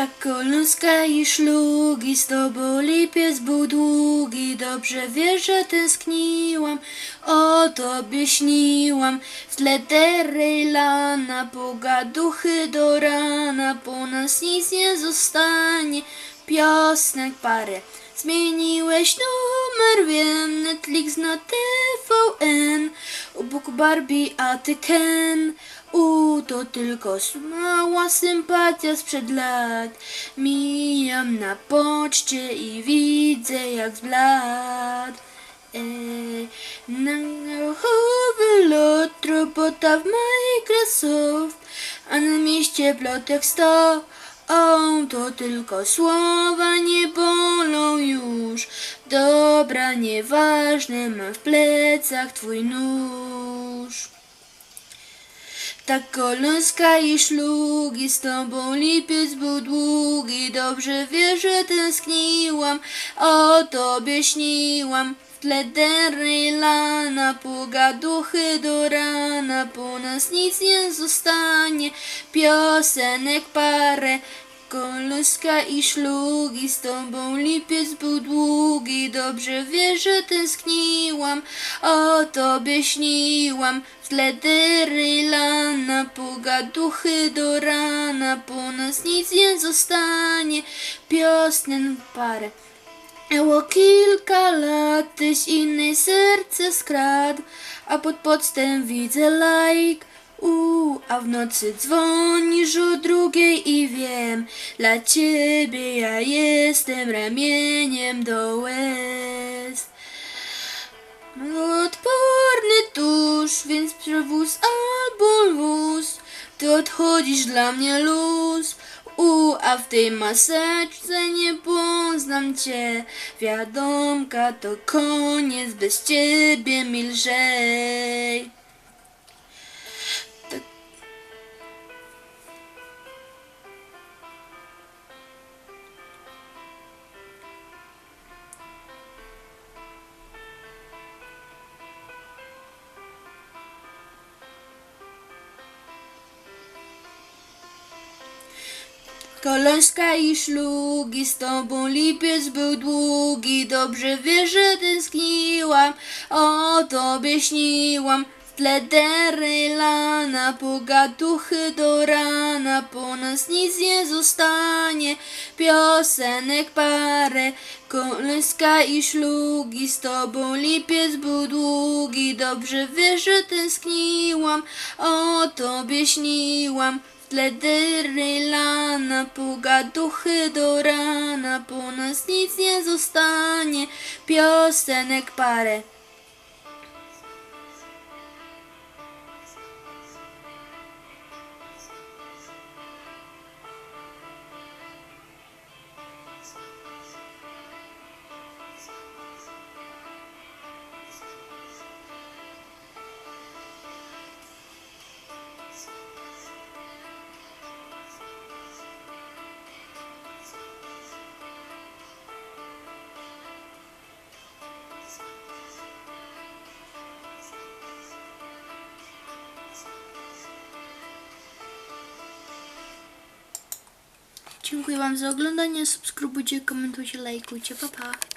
Tak koluska i szlugi, z tobą lipiec był długi, dobrze wiesz, że tęskniłam, o tobie śniłam, w tle lana, pogaduchy do rana, po nas nic nie zostanie, piosnek parę. Zmieniłeś numer, wiem, Netflix na TVN, boku Barbie, a ty Ken. U, to tylko mała sympatia sprzed lat. Mijam na poczcie i widzę jak z na grochowy lot, robota w Microsoft, a na mieście plotek sto. O, to tylko słowa nie bolą już. Dobra, nieważne, mam w plecach twój nóż. Tak koloska i szlugi, z tobą lipiec był długi, dobrze wiesz, że tęskniłam, o tobie śniłam. W tle lana, pogaduchy do rana, po nas nic nie zostanie, piosenek parę. Koluska i szlugi, z tobą lipiec był długi, dobrze wiesz, że tęskniłam, o tobie śniłam. W tle lana, pogaduchy do rana, po nas nic nie zostanie, piosenek parę. Było kilka lat, tyś innej serce skradł, a pod podstem widzę lajk. U, a w nocy dzwonisz o drugiej i wiem, dla ciebie ja jestem ramieniem do łez. Odporny tusz, więc przewóz albo wóz, ty odchodzisz dla mnie luz. U, a w tej maseczce nie poznam cię. Wiadomka to koniec, bez ciebie mi Kolońska i szlugi, z tobą lipiec był długi, dobrze wiesz, że tęskniłam, o tobie śniłam. W tle lana, pogaduchy do rana, po nas nic nie zostanie, piosenek parę. Kolońska i szlugi, z tobą lipiec był długi, dobrze wiesz, że tęskniłam, o tobie śniłam. W tle lana, pogaduchy do rana, po nas nic nie zostanie, piosenek parę. Dziękuję Wam za oglądanie, subskrybujcie, komentujcie, lajkujcie, pa pa!